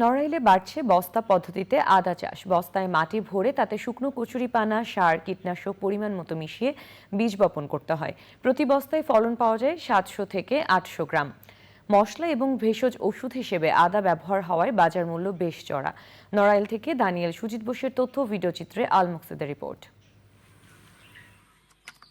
নড়াইলে বাড়ছে বস্তা পদ্ধতিতে আদা চাষ। বস্তায় মাটি ভরে তাতে শুকনো কচুরিপানা সার, কীটনাশক পরিমাণ মতো মিশিয়ে বীজ বপন করতে হয়। প্রতি বস্তায় ফলন পাওয়া যায় সাতশো থেকে আটশো গ্রাম। মশলা এবং ভেষজ ওষুধ হিসেবে আদা ব্যবহার হওয়ায় বাজার মূল্য বেশ চড়া। নড়াইল থেকে দানিয়েল সুজিত বোসের তথ্য ভিডিওচিত্রে আল মুকসিদের রিপোর্ট।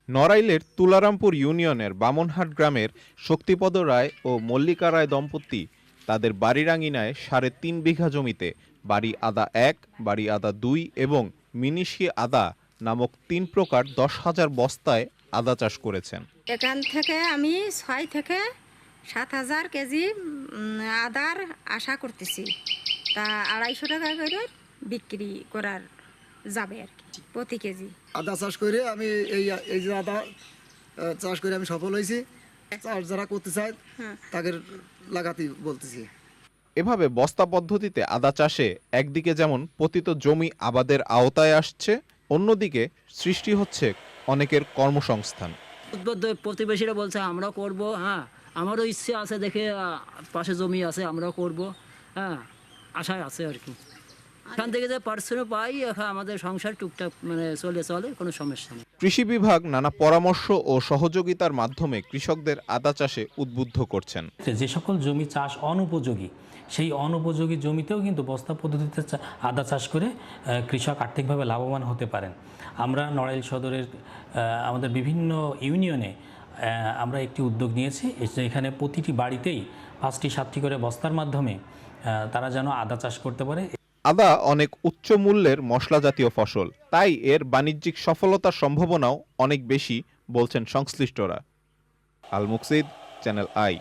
নড়াইলের তুলারামপুর ইউনিয়নের বামনহাট গ্রামের শক্তিপদ রায় ও মল্লিকা রায় দম্পতি তাদের বাড়ির আঙিনায় সাড়ে তিন বিঘা জমিতে বাড়ি আদা এক বাড়ি আদা দুই এবং মিনিশি আদা নামক তিন প্রকার দশ হাজার বস্তায় আদা চাষ করেছেন। এখান থেকে আমি ছয় থেকে সাত হাজার কেজি আদার আশা করতেছি। তা আড়াইশো টাকা করে বিক্রি করার যাবে আর কি প্রতি কেজি। আদা চাষ করে আমি এই এই যে আদা চাষ করে আমি সফল হয়েছি। চাষ যারা করতে চায় তাদের লাগাতে বলতেছি। এভাবে বস্তা পদ্ধতিতে আদা চাষে একদিকে যেমন পতিত জমি আবাদের আওতায় আসছে অন্যদিকে সৃষ্টি হচ্ছে অনেকের কর্মসংস্থান। উদ্বুদ্ধ প্রতিবেশীরা বলছে আমরাও করব। হ্যাঁ আমারও ইচ্ছে আছে দেখে পাশে জমি আছে আমরাও করব। হ্যাঁ আশায় আছে আর কি। এখান থেকে যে পার্সেন্টও পাই এখন আমাদের সংসার টুকটাক মানে চলে চলে কোনো সমস্যা নেই। কৃষি বিভাগ নানা পরামর্শ ও সহযোগিতার মাধ্যমে কৃষকদের আদা চাষে উদ্বুদ্ধ করছেন। যে সকল জমি চাষ অনুপযোগী সেই অনুপযোগী জমিতেও কিন্তু বস্তা পদ্ধতিতে চা- আদা চাষ করে কৃষক আর্থিকভাবে লাভবান হতে পারেন। আমরা নড়াইল সদরের আমাদের বিভিন্ন ইউনিয়নে আমরা একটি উদ্যোগ নিয়েছি যে এখানে প্রতিটি বাড়িতেই পাঁচটি সাতটি করে বস্তার মাধ্যমে তারা যেন আদা চাষ করতে পারে আদা অনেক উচ্চ মূল্যের মশলা জাতীয় ফসল। তাই এর বাণিজ্যিক সফলতার সম্ভাবনাও অনেক বেশি, বলছেন সংশ্লিষ্টরা। Al Muksid channel I.